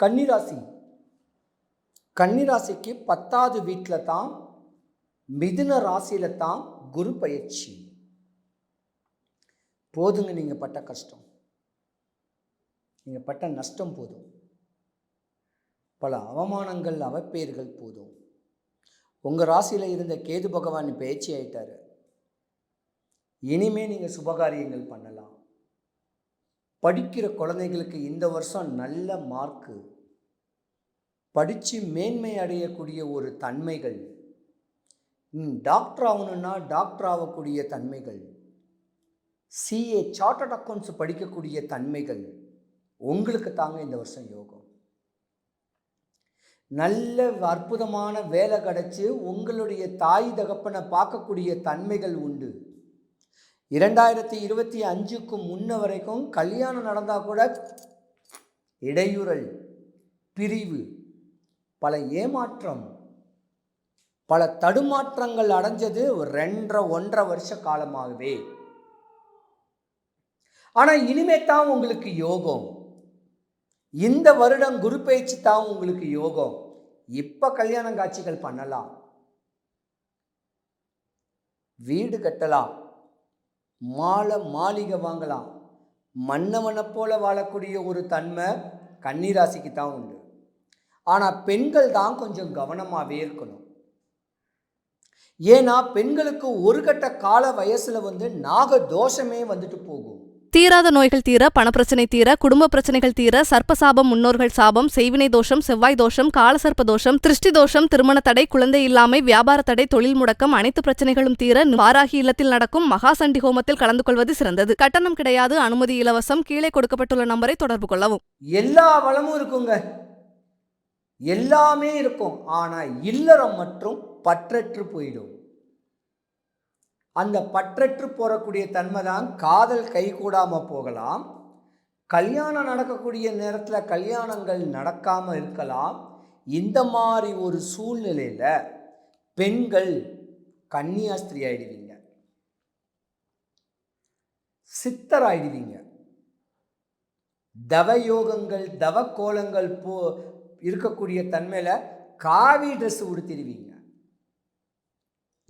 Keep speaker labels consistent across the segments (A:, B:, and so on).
A: கன்னிராசி. கன்னிராசிக்கு பத்தாவது வீட்டில் தான் மிதுன ராசியில் தான் குரு பயிற்சி. போதுங்க நீங்கள் பட்ட கஷ்டம். நீங்கள் பட்ட நஷ்டம் போதும். பல அவமானங்கள் அவப்பேர்கள் போதும். உங்கள் ராசியில் இருந்த கேது பகவான் பேச்சு ஆயிட்டாரு. இனிமே நீங்கள் சுபகாரியங்கள் பண்ணலாம். படிக்கிற குழந்தைகளுக்கு இந்த வருஷம் நல்ல மார்க்கு படித்து மேன்மை அடையக்கூடிய ஒரு தன்மைகள். டாக்டர் ஆகணும்னா டாக்டர் ஆகக்கூடிய தன்மைகள். சிஏ சார்ட்டட் அக்கௌண்ட்ஸ் படிக்கக்கூடிய தன்மைகள். உங்களுக்கு தாங்க இந்த வருஷம் யோகம். நல்ல அற்புதமான வேலை கிடச்சி உங்களுடைய தாய் தகப்பனை பார்க்கக்கூடிய தன்மைகள் உண்டு. இரண்டாயிரத்தி இருபத்தி அஞ்சுக்கு முன்ன வரைக்கும் கல்யாணம் நடந்தால் கூட இடையூறல் பிரிவு பல ஏமாற்றம் பல தடுமாற்றங்கள் அடைஞ்சது ஒரு ரெண்டரை ஒன்றரை வருஷ காலமாகவே. ஆனால் இனிமே தான் உங்களுக்கு யோகம். இந்த வருடம் குரு பயிற்சி தான் உங்களுக்கு யோகம். இப்போ கல்யாண காட்சிகள் பண்ணலாம். வீடு கட்டலாம். மாலை மாளிகை வாங்கலாம். மன்னவனை போல வாழக்கூடிய ஒரு தன்மை கன்னிராசிக்கு தான் உண்டு. ஆனால் பெண்கள் தான் கொஞ்சம் கவனமாகவே இருக்கணும். ஏன்னா பெண்களுக்கு ஒரு கட்ட கால வயசில் வந்து நாக தோஷமே வந்துட்டு போகும்.
B: தீராத நோய்கள் தீர பணப்பிரச்சனை தீர குடும்ப பிரச்சனைகள் தீர சர்ப்பசாபம் முன்னோர்கள் சாபம் செய்வினை தோஷம் செவ்வாய் தோஷம் காலசர்ப்ப தோஷம் திருஷ்டி தோஷம் திருமண தடை குழந்தை இல்லாமை வியாபார தடை தொழில் முடக்கம் அனைத்து பிரச்சனைகளும் தீர வாராகி இல்லத்தில் நடக்கும் மகாசண்டி ஹோமத்தில் கலந்து கொள்வது சிறந்தது. கட்டணம் கிடையாது அனுமதி இலவசம் கீழே கொடுக்கப்பட்டுள்ள நம்பரை தொடர்பு கொள்ளவும்.
A: எல்லா வளமும் இருக்குங்க. எல்லாமே இருக்கும். ஆனால் இல்லறம் மற்றும் பற்றற்று போயிடும். அந்த பற்றற்று போகக்கூடிய தன்மை தான் காதல் கைகூடாமல் போகலாம். கல்யாணம் நடக்கக்கூடிய நேரத்தில் கல்யாணங்கள் நடக்காமல் இருக்கலாம். இந்த மாதிரி ஒரு சூழ்நிலையில் பெண்கள் கன்னியாஸ்திரி ஆயிடுவீங்க. சித்தராயிடுவீங்க தவயோகங்கள் தவ கோலங்கள் போ இருக்கக்கூடிய தன்மையில் காவி ட்ரெஸ் உடுத்திடுவீங்க.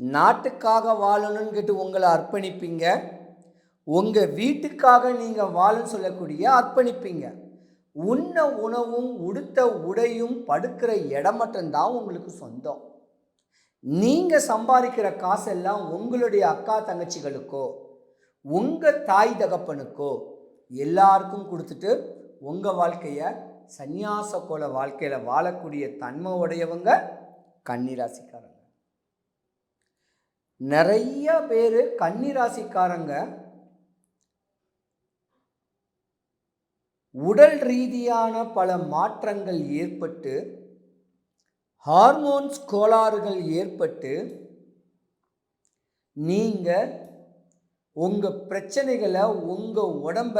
A: நாட்டுக்காக வாழணும்னு கேட்டு உங்களை அர்ப்பணிப்பீங்க. உங்கள் வீட்டுக்காக நீங்கள் வாழன்னு சொல்லக்கூடிய அர்ப்பணிப்பீங்க. உண்ண உணவும் உடுத்த உடையும் படுக்கிற இடம் மட்டும்தான் உங்களுக்கு சொந்தம். நீங்கள் சம்பாதிக்கிற காசெல்லாம் உங்களுடைய அக்கா தங்கச்சிகளுக்கோ உங்கள் தாய் தகப்பனுக்கோ எல்லாருக்கும் கொடுத்துட்டு உங்கள் வாழ்க்கையை சந்நியாச கோல வாழ்க்கையில் வாழக்கூடிய தன்மை உடையவங்க கன்னிராசிக்காரங்க. நிறைய பேர் கன்னிராசிக்காரங்க. உடல் ரீதியான பல மாற்றங்கள் ஏற்பட்டு ஹார்மோன்ஸ் கோளாறுகள் ஏற்பட்டு நீங்கள் உங்கள் பிரச்சனைகளை உங்கள் உடம்ப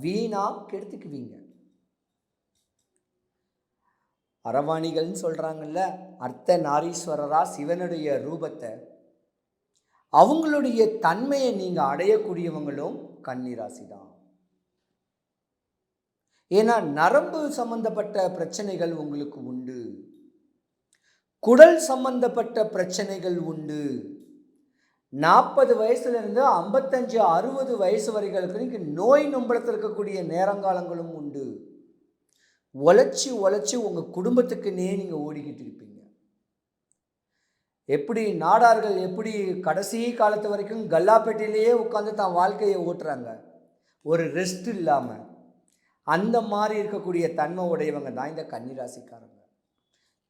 A: வீணாக கெடுத்துக்குவீங்க. அரவாணிகள்னு சொல்கிறாங்கல்ல அர்த்த நாரீஸ்வரரா சிவனுடைய ரூபத்தை. அவங்களுடைய தன்மையை நீங்கள் அடையக்கூடியவங்களும் கன்னிராசி தான் ஏன்னா நரம்பு சம்பந்தப்பட்ட பிரச்சனைகள் உங்களுக்கு உண்டு. குடல் சம்பந்தப்பட்ட பிரச்சனைகள் உண்டு. நாற்பது வயசுலேருந்து ஐம்பத்தஞ்சு அறுபது வயசு வரைகளுக்கு நோய் நம்பளத்தில் இருக்கக்கூடிய நேரங்காலங்களும் உண்டு. உழைச்சி உழைச்சி உங்கள் குடும்பத்துக்குன்னே நீங்கள் ஓடிக்கிட்டு இருப்பீங்க. எப்படி நாடார்கள் எப்படி கடைசி காலத்து வரைக்கும் கல்லாப்பேட்டையிலேயே உட்காந்து தான் வாழ்க்கையை ஓட்டுறாங்க. ஒரு ரெஸ்ட் இல்லாமல் அந்த மாதிரி இருக்கக்கூடிய தன்மை உடையவங்க தான் இந்த கன்னிராசிக்காரங்க.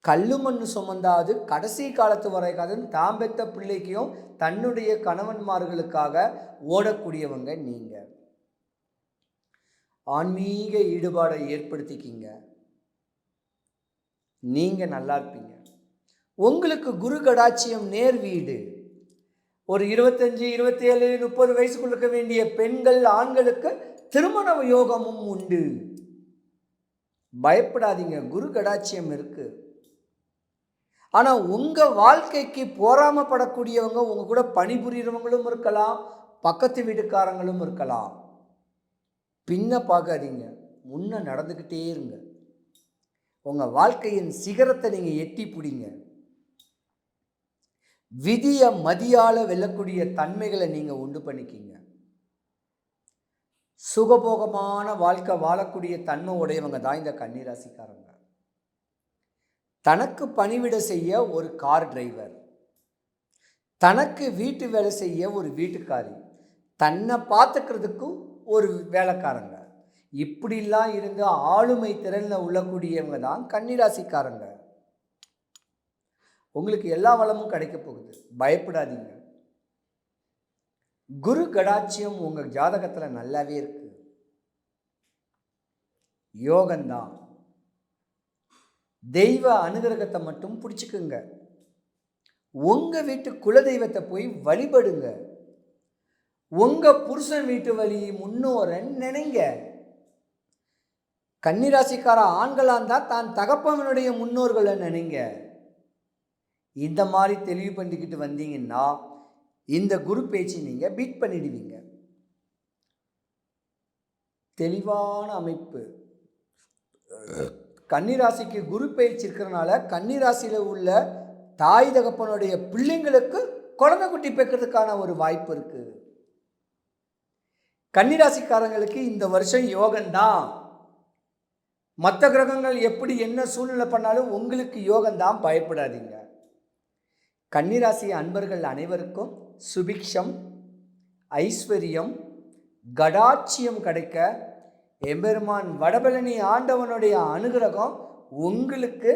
A: கல்லு மண் சுமந்தாது கடைசி காலத்து வரைக்காது தாம்பெத்த பிள்ளைக்கும் தன்னுடைய கணவன்மார்களுக்காக ஓடக்கூடியவங்க நீங்கள் ஆன்மீக ஈடுபாடை ஏற்படுத்திக்கிங்க. நீங்கள் நல்லா இருப்பீங்க. உங்களுக்கு குரு கடாட்சியம் நேர் வீடு. ஒரு இருபத்தஞ்சி இருபத்தேழு முப்பது வயசுக்குள்ள இருக்க வேண்டிய பெண்கள் ஆண்களுக்கு திருமண யோகமும் உண்டு. பயப்படாதீங்க குரு கடாட்சியம் இருக்கு. ஆனால் உங்கள் வாழ்க்கைக்கு போராமப்படக்கூடியவங்க உங்கள் கூட பணிபுரியறவங்களும் இருக்கலாம் பக்கத்து வீட்டுக்காரங்களும் இருக்கலாம். பின்ன பார்க்காதீங்க. முன்ன நடந்துக்கிட்டே இருங்க. உங்கள் வாழ்க்கையின் சிகரத்தை நீங்கள் எட்டி பிடிங்க. விதியை மதியால் வெல்லக்கூடிய தன்மைகளை நீங்கள் உண்டு பண்ணிக்கிங்க. சுகபோகமான வாழ்க்கை வாழக்கூடிய தன்மை உடையவங்க தான் இந்த கன்னிராசிக்காரங்க. தனக்கு பணிவிட செய்ய ஒரு கார் டிரைவர். தனக்கு வீட்டு வேலை செய்ய ஒரு வீட்டுக்காரி. தன்னை பார்த்துக்கிறதுக்கும் ஒரு வேலைக்காரங்க. இப்படிலாம் இருந்து ஆளுமை திறனில் உள்ளக்கூடியவங்க தான் கன்னிராசிக்காரங்க. உங்களுக்கு எல்லா வளமும் கிடைக்க போகுது. பயப்படாதீங்க. குரு கடாட்சியம் உங்கள் ஜாதகத்தில் நல்லாவே இருக்கு. யோகந்தான். தெய்வ அனுகிரகத்தை மட்டும் பிடிச்சிக்குங்க. உங்கள் வீட்டு குலதெய்வத்தை போய் வழிபடுங்க. உங்கள் புருஷன் வீட்டு வழி முன்னோரன் நினைங்க. கன்னிராசிக்கார ஆண்களாக இருந்தால் தான் தகப்பவனுடைய முன்னோர்களை நினைங்க. இந்த மாதிரி தெளிவு பண்ணிக்கிட்டு வந்தீங்கன்னா இந்த குரு பேச்சு நீங்கள் பீட் பண்ணிடுவீங்க. தெளிவான அமைப்பு. கன்னிராசிக்கு குரு பயிற்சி இருக்கிறனால கன்னிராசியில் உள்ள தாய் தகப்பனுடைய பிள்ளைங்களுக்கு குழந்தை குட்டி பெக்கிறதுக்கான ஒரு வாய்ப்பு இருக்குது கன்னிராசிக்காரங்களுக்கு இந்த வருஷம் யோகம்தான் மற்ற கிரகங்கள் எப்படி என்ன சூழ்நிலை பண்ணாலும் உங்களுக்கு யோகம்தான் பயப்படாதீங்க. கன்னிராசி அன்பர்கள் அனைவருக்கும் சுபிக்ஷம் ஐஸ்வர்யம் கடாட்சியம் கிடைக்க எம்பெருமான் வடபழனி ஆண்டவனுடைய அனுகிரகம் உங்களுக்கு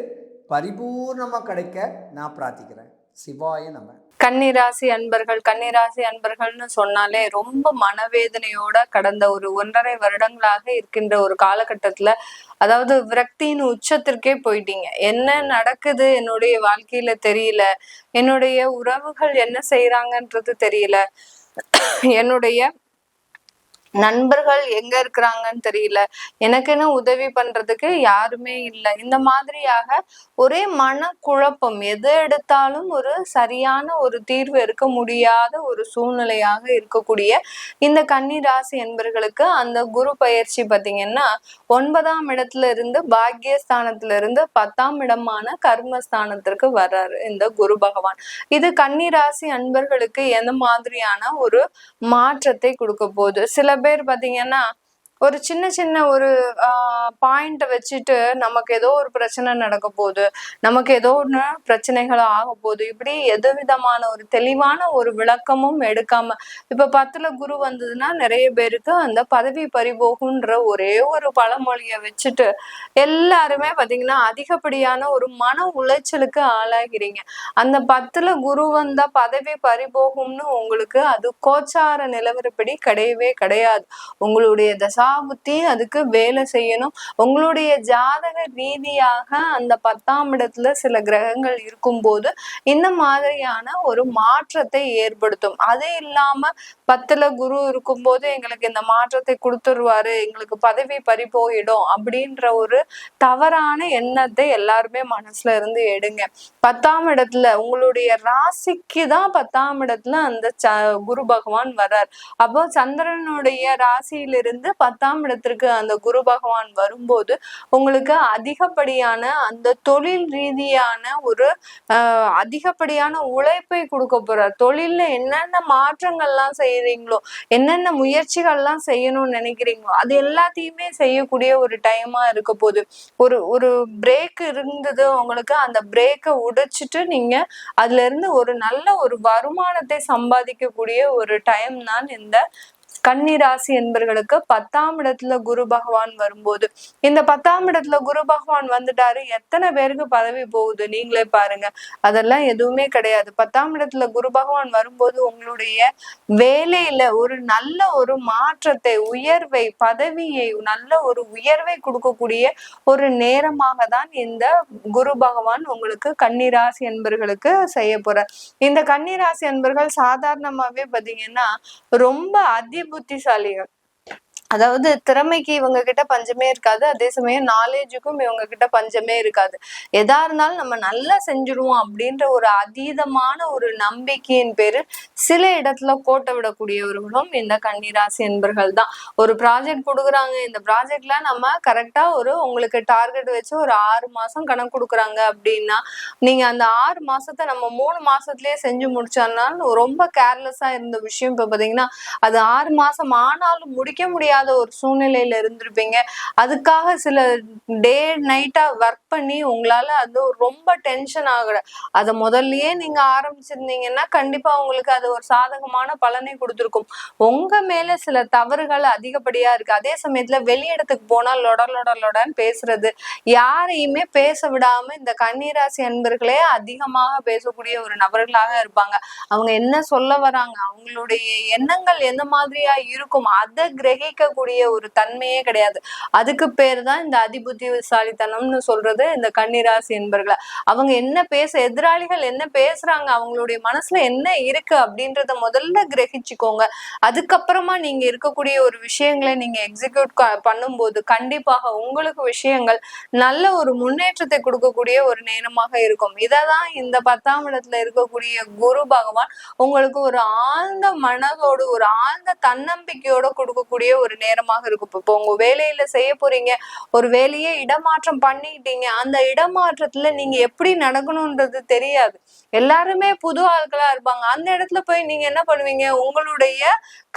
A: பரிபூர்ணமாக கிடைக்க நான் பிரார்த்திக்கிறேன். சிவாய நம்ம
C: கன்னிராசி அன்பர்கள் கன்னிராசி அன்பர்கள்னு சொன்னாலே ரொம்ப மனவேதனையோட கடந்த ஒரு ஒன்றரை வருடங்களாக இருக்கின்ற ஒரு காலகட்டத்துல அதாவது விரக்தியின் உச்சத்திற்கே போயிட்டீங்க. என்ன நடக்குது? என்னுடைய வாழ்க்கையில தெரியல. என்னுடைய உறவுகள் என்ன செய்யறாங்கன்றது தெரியல. என்னுடைய நண்பர்கள் எங்க இருக்கிறாங்கன்னு தெரியல. எனக்குன்னு உதவி பண்றதுக்கு யாருமே இல்லை. இந்த மாதிரியாக ஒரே மன குழப்பம் எது எடுத்தாலும் ஒரு சரியான ஒரு தீர்வு இருக்க முடியாத ஒரு சூழ்நிலையாக இருக்கக்கூடிய இந்த கன்னி ராசி என்பர்களுக்கு அந்த குரு பயிற்சி பார்த்தீங்கன்னா ஒன்பதாம் இடத்துல இருந்து பாக்கியஸ்தானத்துல இருந்து பத்தாம் இடமான கர்மஸ்தானத்திற்கு வர்றாரு இந்த குரு பகவான். இது கன்னி ராசி அன்பர்களுக்கு எந்த மாதிரியான ஒரு மாற்றத்தை கொடுக்க போகுது? சில பேர் பாத்தீங்கன்னா ஒரு சின்ன சின்ன ஒரு பாயிண்ட்டை வச்சுட்டு நமக்கு ஏதோ ஒரு பிரச்சனை நடக்க போகுது நமக்கு ஏதோ ஒன்று பிரச்சனைகள் ஆக போகுது இப்படி எது விதமான ஒரு தெளிவான ஒரு விளக்கமும் எடுக்காம இப்ப பத்துல குரு வந்ததுன்னா நிறைய பேருக்கு அந்த பதவி பறிபோகுன்ற ஒரே ஒரு பழமொழியை வச்சுட்டு எல்லாருமே பாத்தீங்கன்னா அதிகப்படியான ஒரு மன உளைச்சலுக்கு ஆளாகிறீங்க. அந்த பத்துல குரு வந்தா பதவி பறிபோகும்னு உங்களுக்கு அது கோச்சார நிலவரப்படி கிடையவே கிடையாது. உங்களுடைய தசாபுத்தி அதுக்கு வேலை செய்யணும். உங்களுடைய ஜாதக ரீதியாக அந்த பத்தாம் இடத்துல சில கிரகங்கள் இருக்கும்போது இந்த மாதிரியான ஒரு மாற்றத்தை ஏற்படுத்தும். அது இல்லாம பத்துல குரு இருக்கும்போது எங்களுக்கு இந்த மாற்றத்தை கொடுத்துருவாரு எங்களுக்கு பதவி பறி போயிடும் அப்படின்ற ஒரு தவறான எண்ணத்தை எல்லாருமே மனசுல இருந்து எடுங்க. பத்தாம் இடத்துல உங்களுடைய ராசிக்கு தான் பத்தாம் இடத்துல அந்த குரு பகவான் வர்றார். அப்போ சந்திரனுடைய ராசியிலிருந்து பத்தாம் இடத்திற்கு அந்த குரு பகவான் வரும்போது உங்களுக்கு அதிகப்படியான அந்த தொழில் ரீதியான ஒரு அதிகப்படியான உழைப்பை கொடுக்க போறார். தொழில்ல என்னென்ன மாற்றங்கள்லாம் செய்யறீங்களோ என்னென்ன முயற்சிகள்லாம் செய்யணும்னு நினைக்கிறீங்களோ அது எல்லாத்தையுமே செய்யக்கூடிய ஒரு டைமா இருக்க போகுது ஒரு ஒரு பிரேக் இருந்தது உங்களுக்கு அந்த பிரேக்கை உடைச்சிட்டு நீங்க அதுல இருந்து ஒரு நல்ல ஒரு வருமானத்தை சம்பாதிக்கக்கூடிய ஒரு டைம் தான் இந்த கன்னி ராசி என்பர்களுக்கு பத்தாம் இடத்துல குரு பகவான் வரும்போது இந்த பத்தாம் இடத்துல குரு பகவான் வந்துட்டாரு எத்தனை பேருக்கு பதவி போகுது நீங்களே பாருங்க. அதெல்லாம் எதுவுமே கிடையாது. பத்தாம் இடத்துல குரு பகவான் வரும்போது உங்களுடைய வேலையில ஒரு நல்ல ஒரு மாற்றத்தை உயர்வை பதவியை நல்ல ஒரு உயர்வை கொடுக்கக்கூடிய ஒரு நேரமாக தான் இந்த குரு பகவான் உங்களுக்கு கன்னிராசி என்பர்களுக்கு செய்ய போறார். இந்த கன்னிராசி என்பர்கள் சாதாரணமாவே பாத்தீங்கன்னா ரொம்ப அதி बुद्धिशाली है। அதாவது திறமைக்கு இவங்க கிட்ட பஞ்சமே இருக்காது. அதே சமயம் நாலேஜுக்கும் இவங்க கிட்ட பஞ்சமே இருக்காது. எதா இருந்தாலும் நம்ம நல்லா செஞ்சுருவோம் அப்படின்ற ஒரு அதீதமான ஒரு நம்பிக்கையின் பேரு சில இடத்துல கோட்டை விடக்கூடியவர்களும் இந்த கன்னிராசி என்பர்கள் தான். ஒரு ப்ராஜெக்ட் கொடுக்குறாங்க. இந்த ப்ராஜெக்ட்ல நம்ம கரெக்டா ஒரு உங்களுக்கு டார்கெட் வச்சு ஒரு ஆறு மாசம் கணக்கு கொடுக்குறாங்க அப்படின்னா நீங்க அந்த ஆறு மாசத்தை நம்ம மூணு மாசத்துலயே செஞ்சு முடிச்சோம்னாலும் ரொம்ப கேர்லெஸ்ஸா இருந்த விஷயம் இப்ப பாத்தீங்கன்னா அது ஆறு மாசம் ஆனாலும் முடிக்க முடியாது ஒரு சூழ்நிலையில இருந்திருப்பீங்க. அதுக்காக சில டே நைட்டா ஒர்க் பண்ணி உங்களால அது ரொம்ப டென்ஷன் ஆகுற அதை முதல்லயே நீங்க ஆரம்பிச்சிருந்தீங்கன்னா கண்டிப்பா உங்களுக்கு அது ஒரு சாதகமான பலனை கொடுத்துருக்கும். உங்க மேல சில தவறுகள் அதிகப்படியா இருக்கு. அதே சமயத்துல வெளியிடத்துக்கு போனா லொட லொட லொடன்னு பேசுறது. யாரையுமே பேச விடாம இந்த கன்னிராசி அன்பர்களே அதிகமாக பேசக்கூடிய ஒரு நபர்களாக இருப்பாங்க. அவங்க என்ன சொல்ல வராங்க? அவங்களுடைய எண்ணங்கள் எந்த மாதிரியா இருக்கும்? அதை கிரகிக்கக்கூடிய ஒரு தன்மையே கிடையாது. அதுக்கு பேர் தான் இந்த அதிபுத்திசாலித்தனம்னு சொல்றது இந்த கன்னிராசி என்பர்களை. அவங்க என்ன பேச எதிராளிகள் என்ன பேசுறாங்க அவங்களுடைய மனசுல என்ன இருக்கு அப்படின்றத முதல்ல கிரகிச்சுக்கோங்க. அதுக்கப்புறமா நீங்க இருக்கக்கூடிய ஒரு விஷயங்களை நீங்க எக்ஸிக்யூட் பண்ணும்போது கண்டிப்பாக உங்களுக்கு விஷயங்கள் நல்ல ஒரு முன்னேற்றத்தை கொடுக்கக்கூடிய ஒரு நேரமாக இருக்கும். இததான் இந்த பத்தாம் இடத்துல இருக்கக்கூடிய குரு பகவான் உங்களுக்கு ஒரு ஆழ்ந்த மனதோடு ஒரு ஆழ்ந்த தன்னம்பிக்கையோட கொடுக்கக்கூடிய ஒரு நேரமாக இருக்கும். இப்போ உங்க வேலையில செய்ய போறீங்க. ஒரு வேலையே இடமாற்றம் பண்ணிட்டீங்க. அந்த இடமாற்றத்துல நீங்க எப்படி நடக்கணும்ன்றது தெரியாது. எல்லாருமே புது ஆட்களா இருப்பாங்க. அந்த இடத்துல போய் நீங்க என்ன பண்ணுவீங்க? உங்களுடைய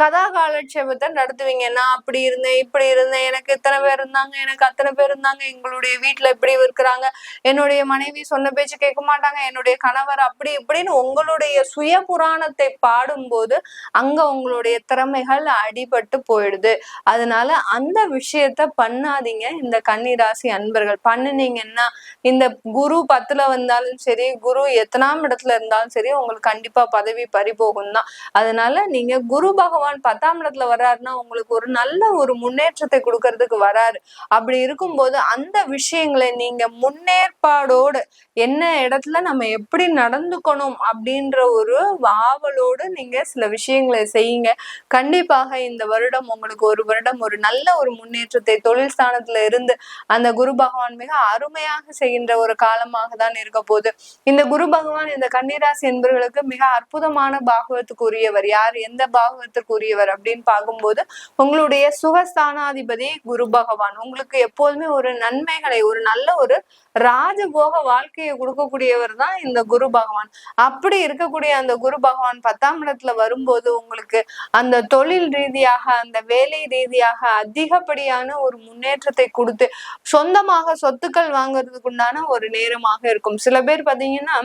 C: கதா காலட்சேபத்தை நடத்துவீங்க. நான் அப்படி இருந்தேன் இப்படி இருந்தேன். எனக்கு இத்தனை பேர் இருந்தாங்க எனக்கு அத்தனை பேர் இருந்தாங்க. எங்களுடைய வீட்டுல இப்படி இருக்கிறாங்க. என்னுடைய மனைவி சொன்ன பேச்சு கேட்க மாட்டாங்க. என்னுடைய கணவர் அப்படி இப்படின்னு உங்களுடைய சுய புராணத்தை பாடும்போது அங்க உங்களுடைய திறமைகள் அடிபட்டு போயிடுது. அதனால அந்த விஷயத்த பண்ணாதீங்க. இந்த கன்னிராசி அன்பர்கள் பண்ணுனீங்கன்னா இந்த குரு பத்துல வந்தாலும் சரி குரு எத்தனாம் இடத்துல இருந்தாலும் சரி உங்களுக்கு கண்டிப்பா பதவி பறிபோகும் தான் அதனால நீங்க குரு பகவான் பத்தாம் இடத்துல வர்றாருன்னா உங்களுக்கு ஒரு நல்ல ஒரு முன்னேற்றத்தை கொடுக்கறதுக்கு வராரு. அப்படி இருக்கும்போது அந்த விஷயங்களை நீங்க முன்னேற்பாடோடு என்ன இடத்துல நம்ம எப்படி நடந்துக்கணும் அப்படின்ற ஒரு ஆவலோடு நீங்க சில விஷயங்களை செய்யுங்க. கண்டிப்பாக இந்த வருடம் உங்களுக்கு ஒரு ஒரு வருடம் ஒரு நல்ல ஒரு முன்னேற்றத்தை தொழில் ஸ்தானத்துல இருந்து அந்த குரு பகவான் மிக அருமையாக செய்கின்ற ஒரு காலமாக தான் இருக்க போகுது. இந்த குரு பகவான் இந்த கன்னிராசி என்பவர்களுக்கு மிக அற்புதமான பாகவத்துக்குரியவர் யார் எந்த பாகவத்திற்குரியவர் அப்படின்னு பார்க்கும்போது உங்களுடைய சுகஸ்தானாதிபதி குரு பகவான். உங்களுக்கு எப்போதுமே ஒரு நன்மைகளை ஒரு நல்ல ஒரு ராஜபோக வாழ்க்கையை கொடுக்கக்கூடியவர் தான் இந்த குரு பகவான். அப்படி இருக்கக்கூடிய அந்த குரு பகவான் பத்தாம் இடத்துல வரும்போது உங்களுக்கு அந்த தொழில் ரீதியாக அந்த வேலை ரீதியாக அதிகப்படியான ஒரு முன்னேற்றத்தை கொடுத்து சொந்தமாக சொத்துக்கள் வாங்குறதுக்கு உண்டான ஒரு நேரமாக இருக்கும். சில பேர் பாத்தீங்கன்னா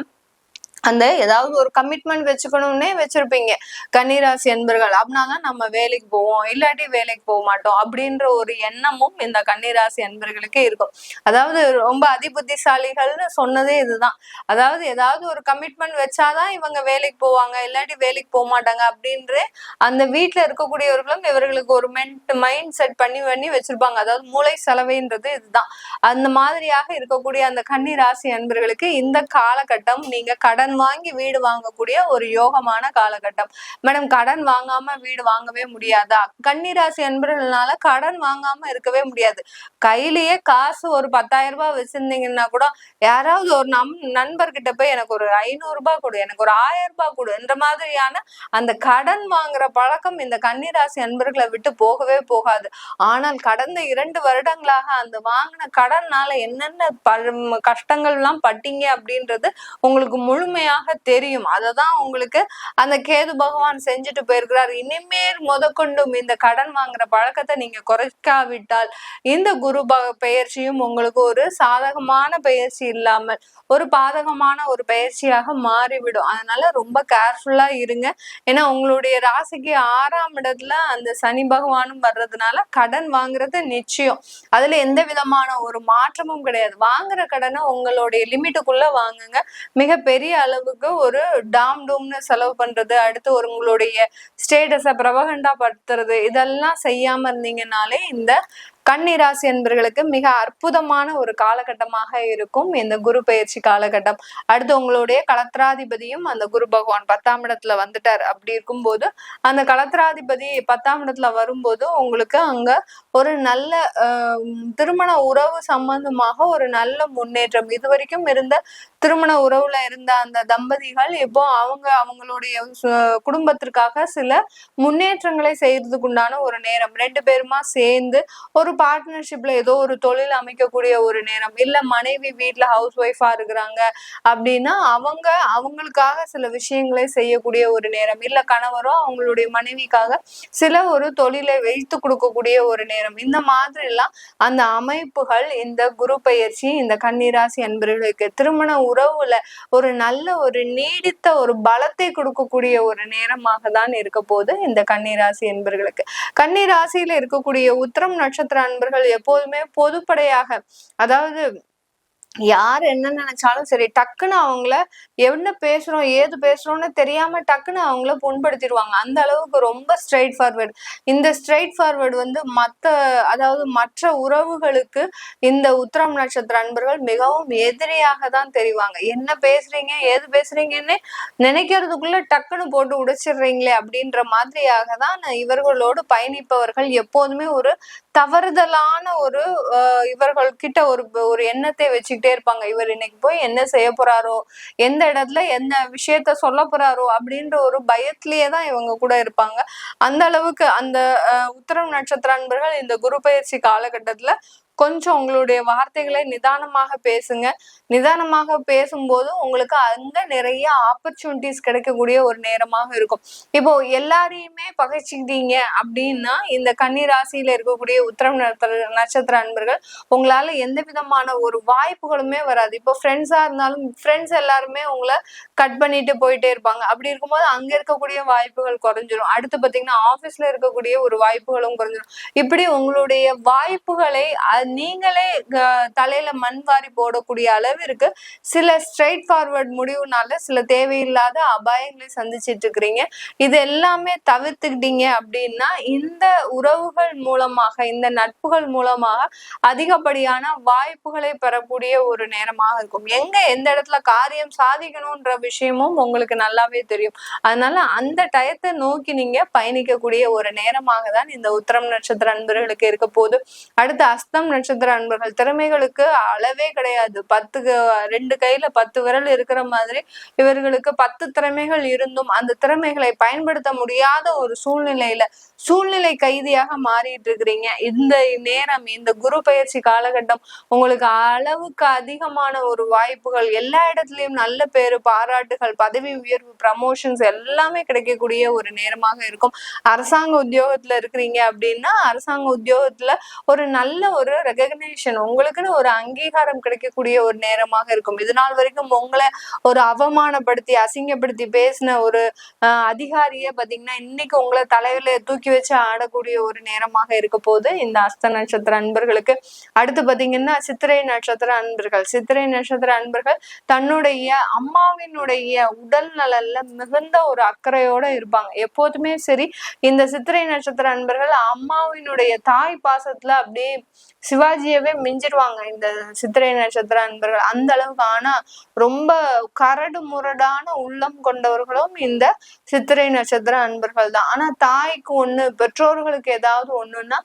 C: அந்த ஏதாவது ஒரு கமிட்மெண்ட் வச்சுக்கணும்னே வச்சிருப்பீங்க. கன்னிராசி என்பர்கள் அப்படின்னாதான் நம்ம வேலைக்கு போவோம் இல்லாட்டி வேலைக்கு போக மாட்டோம் அப்படின்ற ஒரு எண்ணமும் இந்த கன்னிராசி என்பர்களுக்கு இருக்கும். அதாவது ரொம்ப அதிபுத்திசாலிகள்னு சொன்னதே இதுதான். அதாவது ஏதாவது ஒரு கமிட்மெண்ட் வச்சாதான் இவங்க வேலைக்கு போவாங்க இல்லாட்டி வேலைக்கு போக மாட்டாங்க அப்படின்ற அந்த வீட்டுல இருக்கக்கூடியவர்களும் இவர்களுக்கு ஒரு மென்ட் மைண்ட் செட் பண்ணி பண்ணி வச்சிருப்பாங்க. அதாவது மூளை செலவைன்றது இதுதான். அந்த மாதிரியாக இருக்கக்கூடிய அந்த கன்னிராசி என்பர்களுக்கு இந்த காலகட்டம் நீங்க கடன் வாங்கி வீடு வாங்கக்கூடிய ஒரு யோகமான காலகட்டம். மேடம் கடன் வாங்காம வீடு வாங்கவே முடியாதா? கன்னிராசி என்பர்கள்னால கடன் வாங்காம இருக்கவே முடியாது. கையிலேயே காசு ஒரு பத்தாயிரம் ரூபாய் வச்சிருந்தீங்கன்னா கூட யாராவது ஒரு நம் நண்பர்கிட்ட போய் எனக்கு ஒரு ஐநூறு ரூபாய் கொடு எனக்கு ஒரு ஆயிரம் ரூபாய் கொடு என்ற மாதிரியான அந்த கடன் வாங்குற பழக்கம் இந்த கன்னிராசி அன்பர்களை விட்டு போகவே போகாது. ஆனால் கடந்த இரண்டு வருடங்களாக அந்த வாங்கின கடன்னால என்னென்ன ப- கஷ்டங்கள் எல்லாம் பட்டீங்க அப்படின்றது உங்களுக்கு முழுமையாக தெரியும். அததான் உங்களுக்கு அந்த கேது பகவான் செஞ்சுட்டு போயிருக்கிறார். இனிமேல் முதற்கொண்டும் இந்த கடன் வாங்குற பழக்கத்தை நீங்க குறைக்காவிட்டால் இந்த குரு பயிற்சியும் உங்களுக்கு ஒரு சாதகமான பயிற்சி இல்லாமல் ஒரு பாதகமான ஒரு பயிற்சியாக மாறிவிடும். அதனால ரொம்ப கேர்ஃபுல்லா இருங்க. ஏன்னா உங்களுடைய ராசிக்கு ஆறாம் இடத்துல அந்த சனி பகவானும் வர்றதுனால கடன் வாங்குறது நிச்சயம். அதுல எந்த விதமான ஒரு மாற்றமும் கிடையாது. வாங்குற கடனை உங்களுடைய லிமிட்டுக்குள்ள வாங்குங்க. மிக பெரிய அளவுக்கு ஒரு டாம் டூம்னு செலவு பண்றது அடுத்து ஒரு உங்களுடைய ஸ்டேட்டஸை பிரபகண்டா படுத்துறது இதெல்லாம் செய்யாம இருந்தீங்கனாலே இந்த கன்னிராசி என்பர்களுக்கு மிக அற்புதமான ஒரு காலகட்டமாக இருக்கும். இந்த குரு பயிற்சி காலகட்டம். அடுத்து உங்களுடைய களத்திராதிபதியும் அந்த குரு பகவான் பத்தாம் இடத்துல வந்துட்டார். அப்படி இருக்கும்போது அந்த கலத்திராதிபதி பத்தாம் இடத்துல வரும்போது உங்களுக்கு அங்க ஒரு நல்ல ஆஹ், திருமண உறவு சம்பந்தமாக ஒரு நல்ல முன்னேற்றம். இது வரைக்கும் இருந்த திருமண உறவுல இருந்த அந்த தம்பதிகள் இப்போ அவங்க அவங்களுடைய குடும்பத்திற்காக சில முன்னேற்றங்களை செய்யறதுக்கு உண்டான ஒரு நேரம். ரெண்டு பேருமா சேர்ந்து ஒரு பார்ட்னர்ஷிப்ல ஏதோ ஒரு தொழில் அமைக்கக்கூடிய ஒரு நேரம். இல்ல மனைவி வீட்டுல ஹவுஸ் ஒய்ஃபா இருக்கிறாங்க அப்படின்னா அவங்க அவங்களுக்காக சில விஷயங்களை செய்யக்கூடிய ஒரு நேரம். இல்ல கணவரோ அவங்களுடைய மனைவிக்காக சில ஒரு தொழிலை வைத்து கொடுக்கக்கூடிய ஒரு நேரம். இந்த மாதிரி எல்லாம் அந்த அமைப்புகள் இந்த குரு பயிற்சி இந்த கன்னிராசி அன்பர்களுக்கு திருமண உறவுல ஒரு நல்ல ஒரு நீடித்த ஒரு பலத்தை கொடுக்கக்கூடிய ஒரு நேரமாக தான் இருக்க போது இந்த கன்னிராசி என்பர்களுக்கு. கன்னிராசியில இருக்கக்கூடிய உத்திரம் நட்சத்திர அன்பர்கள் எப்போதுமே பொதுப்படையாக அதாவது யார் என்ன நினைச்சாலும் சரி டக்குன்னு அவங்கள என்ன பேசுறோம் ஏது பேசுறோம்னு தெரியாம டக்குன்னு அவங்கள புண்படுத்திடுவாங்க. அந்த அளவுக்கு ரொம்ப ஸ்ட்ரைட் ஃபார்வர்டு இந்த ஸ்ட்ரைட் ஃபார்வர்டு வந்து மத்த அதாவது மற்ற உறவுகளுக்கு இந்த உத்திரம் நட்சத்திர அன்பர்கள் மிகவும் எதிரியாக தான் தெரிவாங்க. என்ன பேசுறீங்க ஏது பேசுறீங்கன்னு நினைக்கிறதுக்குள்ள டக்குன்னு போட்டு உடைச்சிடுறீங்களே அப்படின்ற மாதிரியாக தான் இவர்களோடு பயணிப்பவர்கள் எப்போதுமே ஒரு தவறுதலான ஒரு இவர்கள் கிட்ட ஒரு ஒரு எண்ணத்தை வச்சுக்கிட்டே இருப்பாங்க. இவர் இன்னைக்கு போய் என்ன செய்ய போறாரோ எந்த இடத்துல என்ன விஷயத்த சொல்ல போறாரோ அப்படின்ற ஒரு பயத்திலேயே தான் இவங்க கூட இருப்பாங்க. அந்த அளவுக்கு அந்த ஆஹ், நட்சத்திர அன்பர்கள் இந்த குரு பயிற்சி காலகட்டத்துல கொஞ்சம் உங்களுடைய வார்த்தைகளை நிதானமாக பேசுங்க. நிதானமாக பேசும்போது உங்களுக்கு அங்க நிறைய ஆப்பர்ச்சுனிட்டிஸ் கிடைக்கக்கூடிய ஒரு நேரமாக இருக்கும். இப்போ எல்லாரையுமே பகைச்சிக்கிட்டீங்க அப்படின்னா இந்த கன்னி ராசியில இருக்கக்கூடிய உத்திரம் நட்சத்திர நட்சத்திர அன்பர்கள் உங்களால எந்த விதமான ஒரு வாய்ப்புகளுமே வராது. இப்போ ஃப்ரெண்ட்ஸா இருந்தாலும் ஃப்ரெண்ட்ஸ் எல்லாருமே உங்களை கட் பண்ணிட்டு போயிட்டே இருப்பாங்க. அப்படி இருக்கும்போது அங்க இருக்கக்கூடிய வாய்ப்புகள் குறைஞ்சிரும். அடுத்து பாத்தீங்கன்னா ஆபீஸ்ல இருக்கக்கூடிய ஒரு வாய்ப்புகளும் குறைஞ்சிரும். இப்படி உங்களுடைய வாய்ப்புகளை நீங்களே தலையில மண் வாரி போடக்கூடிய அளவிற்கு சில ஸ்ட்ரைட் ஃபார்வர்ட் முடிவுனால சில தேவையில்லாத அபாயங்களை சந்திச்சிட்டு இருக்கிறீங்க. இது எல்லாமே தவிர்த்துக்கிட்டீங்க அப்படின்னா இந்த உறவுகள் மூலமாக இந்த நட்புகள் மூலமாக அதிகப்படியான வாய்ப்புகளை பெறக்கூடிய ஒரு நேரமாக இருக்கும். எங்க எந்த இடத்துல காரியம் சாதிக்கணும்ன்ற விஷயமும் உங்களுக்கு நல்லாவே தெரியும். அதனால அந்த டயத்தை நோக்கி நீங்க பயணிக்கக்கூடிய ஒரு நேரமாக தான் இந்த உத்தரம் நட்சத்திர அன்பர்களுக்கு இருக்க போகுது. அடுத்து அஸ்தம் நட்சத்திர அன்பர்கள் திறமைகளுக்கு அளவே கிடையாது. பத்துக்கு ரெண்டு கையில பத்து விரல் இருக்கிற மாதிரி இவர்களுக்கு பத்து திறமைகள் இருந்தும் அந்த திறமைகளை பயன்படுத்த முடியாத ஒரு சூழ்நிலையில சூழ்நிலை கைதியாக மாறிட்டு இருக்கிறீங்க இந்த நேரம் இந்த குரு பயிற்சி காலகட்டம் உங்களுக்கு அளவுக்கு அதிகமான ஒரு வாய்ப்புகள். எல்லா இடத்துலயும் நல்ல பேரு பாராட்டுகள் பதவி உயர்வு ப்ரமோஷன்ஸ் எல்லாமே கிடைக்கக்கூடிய ஒரு நேரமாக இருக்கும். அரசாங்க உத்தியோகத்துல இருக்கிறீங்க அப்படின்னா அரசாங்க உத்தியோகத்துல ஒரு நல்ல ஒரு ரெகக்னேஷன் உங்களுக்குன்னு ஒரு அங்கீகாரம் கிடைக்கக்கூடிய ஒரு நேரமாக இருக்கும். இது நாள் வரைக்கும் உங்களை ஒரு அவமானப்படுத்தி அசிங்கப்படுத்தி பேசின ஒரு ஆஹ், அதிகாரியை பாத்தீங்கன்னா இன்னைக்கு உங்களை தலையில தூக்கி வச்சு ஆடக்கூடிய ஒரு நேரமாக இருக்க போது இந்த அஸ்த நட்சத்திர அன்பர்களுக்கு அடுத்து பாத்தீங்கன்னா சித்திரை நட்சத்திர அன்பர்கள். சித்திரை நட்சத்திர அன்பர்கள் தன்னுடைய அம்மாவினுடைய உடல் நலன்ல மிகுந்த ஒரு அக்கறையோட இருப்பாங்க. எப்போதுமே சரி இந்த சித்திரை நட்சத்திர அன்பர்கள் அம்மாவினுடைய தாய் பாசத்துல அப்படியே சிவாஜியவே மிஞ்சிருவாங்க இந்த சித்திரை நட்சத்திர அன்பர்கள். அந்த அளவுக்கு ஆனா ரொம்ப கரடு முரடான உள்ளம் கொண்டவர்களும் இந்த சித்திரை நட்சத்திர அன்பர்கள் தான். ஆனா தாய்க்கு ஒண்ணு பெற்றோர்களுக்கு ஏதாவது ஒண்ணுன்னா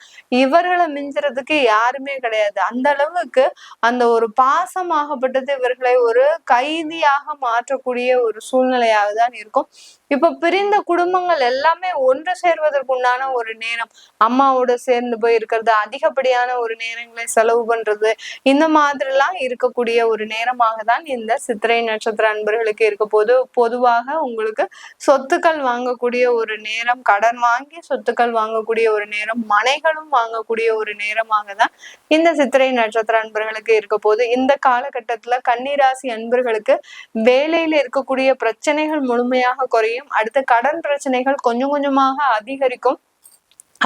C: இவர்களை மிஞ்சுறதுக்கு யாருமே கிடையாது. அந்த அளவுக்கு அந்த ஒரு பாசமாகப்பட்டது இவர்களை ஒரு கைதியாக மாற்றக்கூடிய ஒரு சூழ்நிலையாக தான் இருக்கும். இப்ப பிரிந்த குடும்பங்கள் எல்லாமே ஒன்று சேர்வதற்குண்டான ஒரு நேரம். அம்மாவோட சேர்ந்து போய் இருக்கிறது அதிகப்படியான ஒரு நேரங்களை செலவு பண்றது இந்த மாதிரிலாம் இருக்கக்கூடிய ஒரு நேரமாக தான் இந்த சித்திரை நட்சத்திர அன்பர்களுக்கு இருக்க போது பொதுவாக உங்களுக்கு சொத்துக்கள் வாங்கக்கூடிய ஒரு நேரம் கடன் வாங்கி சொத்துக்கள் வாங்கக்கூடிய ஒரு நேரம் மனைகளும் வாங்கக்கூடிய ஒரு நேரமாக தான் இந்த சித்திரை நட்சத்திர அன்பர்களுக்கு இருக்க போது இந்த காலகட்டத்துல கன்னிராசி அன்பர்களுக்கு வேலையில இருக்கக்கூடிய பிரச்சனைகள் முழுமையாக குறையும் அடுத்து கடன் பிரச்சனைகள் கொஞ்சம் கொஞ்சமாக அதிகரிக்கும்.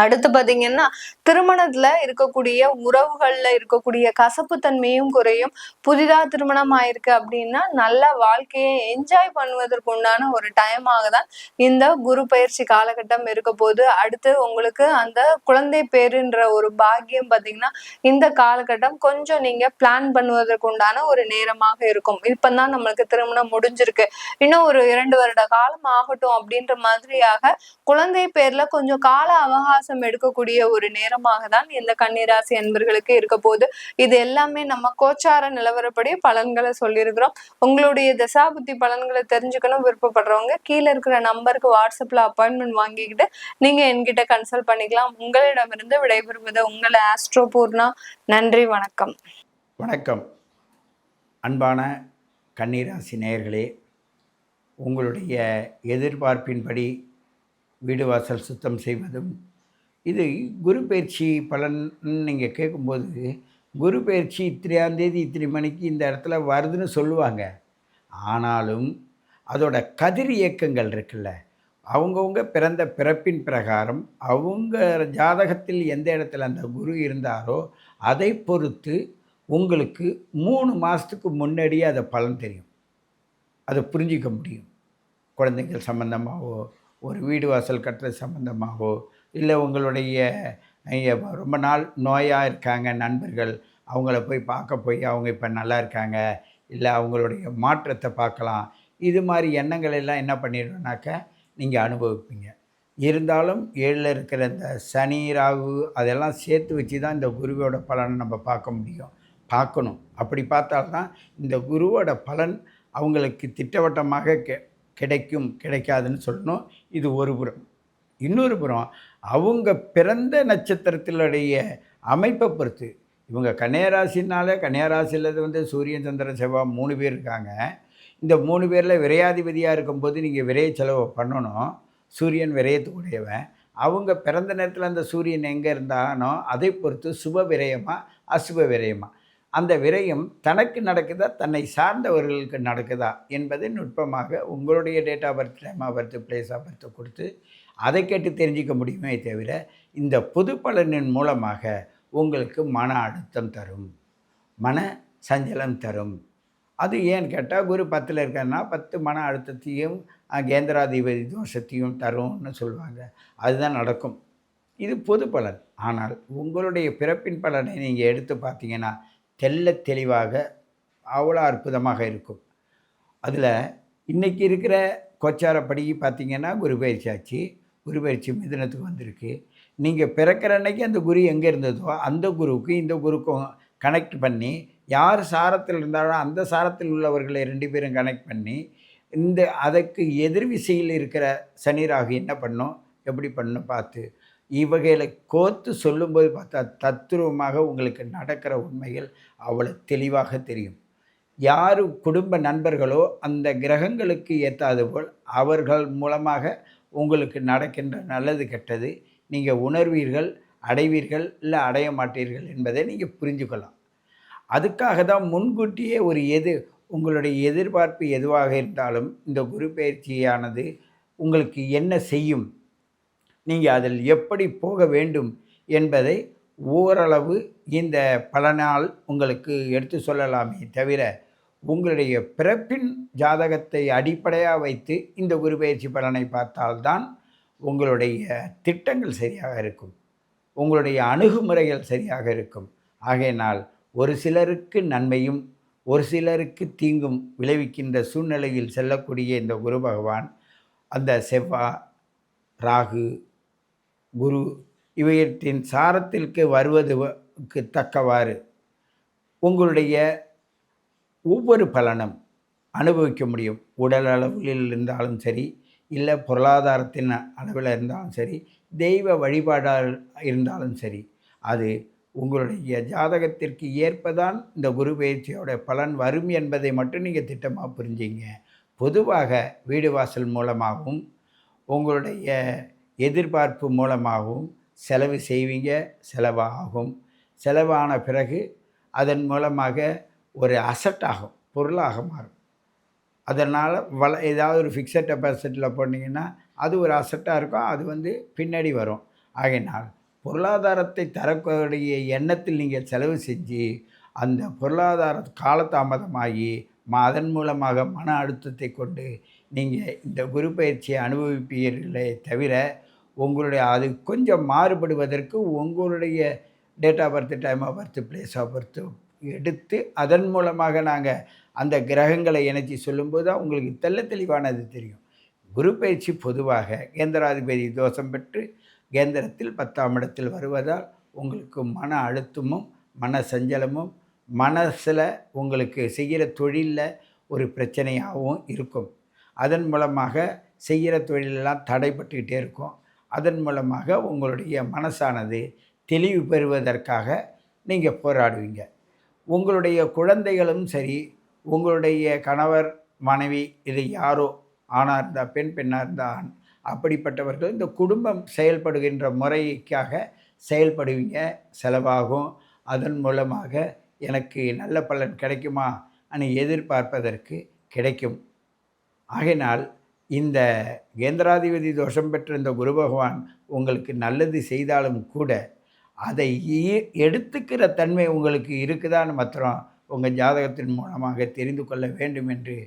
C: அடுத்து பாத்தீங்கன்னா திருமணத்துல இருக்கக்கூடிய உறவுகள்ல இருக்கக்கூடிய கசப்பு தன்மையும் குறையும். புதிதா திருமணம் ஆயிருக்கு அப்படின்னா நல்ல வாழ்க்கையை என்ஜாய் பண்ணுவதற்கு உண்டான ஒரு டைமாக தான் இந்த குரு பயிற்சி காலகட்டம் இருக்க போது அடுத்து உங்களுக்கு அந்த குழந்தை பேருன்ற ஒரு பாக்கியம் பாத்தீங்கன்னா இந்த காலகட்டம் கொஞ்சம் நீங்க பிளான் பண்ணுவதற்கு உண்டான ஒரு நேரமாக இருக்கும். இப்பதான் நம்மளுக்கு திருமணம் முடிஞ்சிருக்கு. இன்னும் ஒரு இரண்டு வருட காலம் ஆகட்டும் அப்படின்ற மாதிரியாக குழந்தை பேர்ல கொஞ்சம் கால அவகாசம் எடுக்கக்கூடிய ஒரு நேரமாக தான் இந்த கன்னிராசி அன்பர்களுக்கு இருக்க போது இது எல்லாமே நம்ம கோச்சார நிலவரப்படி பலன்களை சொல்லியிருக்கிறோம். உங்களுடைய தசாபுத்தி பலன்களை தெரிஞ்சுக்கணும் விருப்பப்படுறவங்க கீழே இருக்கிற நம்பருக்கு வாட்ஸ்அப்ல அப்பாயின்மெண்ட் வாங்கிக்கிட்டு நீங்க என்கிட்ட கன்சல்ட் பண்ணிக்கலாம். உங்களிடமிருந்து விடைபெறுவது உங்களை ஆஸ்ட்ரோ பூர்ணா. நன்றி வணக்கம்.
D: வணக்கம். அன்பான கன்னிராசி நேயர்களே உங்களுடைய எதிர்பார்ப்பின்படி வீடு வாசல் சுத்தம் செய்வதும் இது குரு பயிற்சி பலன் நீங்கள் கேட்கும்போது குரு பயிற்சி இத்தனையாம் இத்தனை மணிக்கு இந்த இடத்துல வருதுன்னு சொல்லுவாங்க. ஆனாலும் அதோட கதிர் இயக்கங்கள் இருக்குல்ல அவங்கவுங்க பிறந்த பிறப்பின் பிரகாரம் அவங்க ஜாதகத்தில் எந்த இடத்துல அந்த குரு இருந்தாரோ அதை பொறுத்து உங்களுக்கு மூணு மாதத்துக்கு முன்னாடியே அதை பலன் தெரியும். அதை புரிஞ்சிக்க முடியும். குழந்தைகள் சம்மந்தமாகவோ ஒரு வீடு வாசல் கட்டுறது சம்மந்தமாகவோ இல்லை உங்களுடைய ரொம்ப நாள் நோயாக இருக்காங்க நண்பர்கள். அவங்கள போய் பார்க்க போய் அவங்க இப்போ நல்லா இருக்காங்க. இல்லை அவங்களுடைய மாற்றத்தை பார்க்கலாம். இது மாதிரி எண்ணங்கள் எல்லாம் என்ன பண்ணிடுனாக்க நீங்கள் அனுபவிப்பீங்க. இருந்தாலும் ஏழில் இருக்கிற இந்த சனி ராகு அதெல்லாம் சேர்த்து வச்சு தான் இந்த குருவோட பலனை நம்ம பார்க்க முடியும். பார்க்கணும். அப்படி பார்த்தால்தான் இந்த குருவோட பலன் அவங்களுக்கு திட்டவட்டமாக கெ கிடைக்கும் கிடைக்காதுன்னு சொல்லணும். இது ஒரு புறம். இன்னொரு புறம் அவங்க பிறந்த நட்சத்திரத்தினுடைய அமைப்பை பொறுத்து. இவங்க கன்னியராசினால கன்னியராசியில் வந்து சூரியன் சந்திரன் செவ்வாய் மூணு பேர் இருக்காங்க. இந்த மூணு பேரில் விரையாதிபதியாக இருக்கும்போது நீங்கள் விரைய செலவு பண்ணணும். சூரியன் விரயத்துக்குடையவன் அவங்க பிறந்த நேரத்தில் அந்த சூரியன் எங்கே இருந்தானோ அதை பொறுத்து சுப விரயமாக அசுப விரயமாக அந்த விரயம் தனக்கு நடக்குதா தன்னை சார்ந்தவர்களுக்கு நடக்குதா என்பதை நுட்பமாக உங்களுடைய date of birth time of birth place of birth கொடுத்து அதை கேட்டு தெரிஞ்சிக்க முடியுமே தவிர இந்த பொது பலனின் மூலமாக உங்களுக்கு மன அழுத்தம் தரும் மன சஞ்சலம் தரும். அது ஏன்னு கேட்டால் குரு பத்தில் இருக்கன்னா பத்து மன அழுத்தத்தையும் கேந்திராதிபதி தோஷத்தையும் தரும்னு சொல்லுவாங்க. அதுதான் நடக்கும். இது பொது பலன். ஆனால் உங்களுடைய பிறப்பின் பலனை நீங்கள் எடுத்து பார்த்தீங்கன்னா தெள்ள தெளிவாக அவ்வளோ அற்புதமாக இருக்கும். அதில் இன்றைக்கி இருக்கிற கொச்சாரப்படி பார்த்தீங்கன்னா குரு பயிற்சி ஆச்சு. குரு பயிற்சி மிதனத்துக்கு வந்திருக்கு. நீங்கள் பிறக்கிற அன்னைக்கு அந்த குரு எங்கே இருந்ததோ அந்த குருவுக்கு இந்த குருக்கும் கனெக்ட் பண்ணி யார் சாரத்தில் இருந்தாலும் அந்த சாரத்தில் உள்ளவர்களை ரெண்டு பேரும் கனெக்ட் பண்ணி இந்த அதற்கு எதிர் விசையில் இருக்கிற சனி ராகு என்ன பண்ணும்? எப்படி பண்ணும் பார்த்து இவகைகளை கோர்த்து சொல்லும்போது பார்த்தா தத்துருவமாக உங்களுக்கு நடக்கிற உண்மைகள் அவ்வளோ தெளிவாக தெரியும். யார் குடும்ப நண்பர்களோ அந்த கிரகங்களுக்கு ஏற்றாது போல் அவர்கள் மூலமாக உங்களுக்கு நடக்கின்ற நல்லது கெட்டது நீங்கள் உணர்வீர்கள் அடைவீர்கள் இல்லை அடைய மாட்டீர்கள் என்பதை நீங்கள் புரிஞ்சுக்கலாம். அதுக்காக தான் முன்கூட்டியே ஒரு எது உங்களுடைய எதிர்பார்ப்பு எதுவாக இருந்தாலும் இந்த குரு பயிற்சியானது உங்களுக்கு என்ன செய்யும் நீங்கள் அதில் எப்படி போக வேண்டும் என்பதை ஓரளவு இந்த பலனால் உங்களுக்கு எடுத்து சொல்லலாமே தவிர உங்களுடைய பிறப்பின் ஜாதகத்தை அடிப்படையாக வைத்து இந்த குரு பயிற்சி பலனை பார்த்தால்தான் உங்களுடைய திட்டங்கள் சரியாக இருக்கும். உங்களுடைய அணுகுமுறைகள் சரியாக இருக்கும். ஆகையினால் ஒரு சிலருக்கு நன்மையும் ஒரு சிலருக்கு தீங்கும் விளைவிக்கின்ற சூழ்நிலையில் செல்லக்கூடிய இந்த குரு பகவான் அந்த செவ்வா ராகு குரு இவையத்தின் சாரத்திற்கு வருவதுக்கு தக்கவாறு உங்களுடைய ஒவ்வொரு பலனும் அனுபவிக்க முடியும். உடல் அளவில் இருந்தாலும் சரி இல்லை பொருளாதாரத்தின் அளவில் இருந்தாலும் சரி தெய்வ வழிபாடாக இருந்தாலும் சரி அது உங்களுடைய ஜாதகத்திற்கு ஏற்பதான் இந்த குரு பயிற்சியோட பலன் வரும் என்பதை மட்டும் நீங்கள் திட்டமாக புரிஞ்சிங்க. பொதுவாக வீடு வாசல் மூலமாகவும் உங்களுடைய எதிர்பார்ப்பு மூலமாகவும் செலவு செய்வீங்க செலவாகும். செலவான பிறகு அதன் மூலமாக ஒரு அசட்டாகும் ஆகும் பொருளாக மாறும். அதனால் வள ஏதாவது ஒரு ஃபிக்ஸட் டெபாசிட்டில் போட்டிங்கன்னா அது ஒரு அசட்டாக இருக்கும் அது வந்து பின்னாடி வரும். ஆகையினால் பொருளாதாரத்தை தரக்கூடிய எண்ணத்தில் நீங்கள் செலவு செஞ்சு அந்த பொருளாதார காலதாமதமாகி அதன் மூலமாக மன அழுத்தத்தை கொண்டு நீங்கள் இந்த குரு பயிற்சியை அனுபவிப்பீர்களே தவிர உங்களுடைய அது கொஞ்சம் மாறுபடுவதற்கு உங்களுடைய date of birth time of birth place of birth எடுத்து அதன் மூலமாக நாங்கள் அந்த கிரகங்களை இணைச்சி சொல்லும்போது தான் உங்களுக்கு தெள்ள தெளிவானது தெரியும். குரு பயிற்சி பொதுவாக கேந்திராதிபதி தோஷம் பெற்று கேந்திரத்தில் பத்தாம் இடத்தில் வருவதால் உங்களுக்கு மன அழுத்தமும் மன சஞ்சலமும் மனசில் உங்களுக்கு செய்கிற தொழிலில் ஒரு பிரச்சனையாகவும் இருக்கும். அதன் மூலமாக செய்கிற தொழிலெல்லாம் தடைப்பட்டுக்கிட்டே இருக்கும். அதன் மூலமாக உங்களுடைய மனசானது தெளிவு பெறுவதற்காக நீங்கள் போராடுவீங்க. உங்களுடைய குழந்தைகளும் சரி உங்களுடைய கணவர் மனைவி இது யாரோ ஆணாக இருந்தால் பெண் பெண்ணாக இருந்தால் ஆண் அப்படிப்பட்டவர்கள் இந்த குடும்பம் செயல்படுகின்ற முறைக்காக செயல்படுவீங்க செலவாகும். அதன் மூலமாக எனக்கு நல்ல பலன் கிடைக்குமா அனு எதிர்பார்ப்பதற்கு கிடைக்கும். ஆகையினால் இந்த கேந்திராதிபதி தோஷம் பெற்ற இந்த குரு பகவான் உங்களுக்கு நல்லது செய்தாலும் கூட அதை எடுத்துக்கிற தன்மை உங்களுக்கு இருக்குதான்னு மாத்திரம் உங்கள் ஜாதகத்தின் மூலமாக தெரிந்து கொள்ள வேண்டும் என்று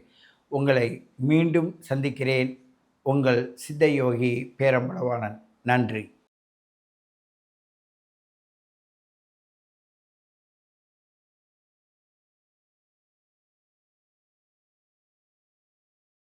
D: உங்களை மீண்டும் சந்திக்கிறேன். உங்கள் சித்தயோகி பேரம்பளவாணன் நன்றி.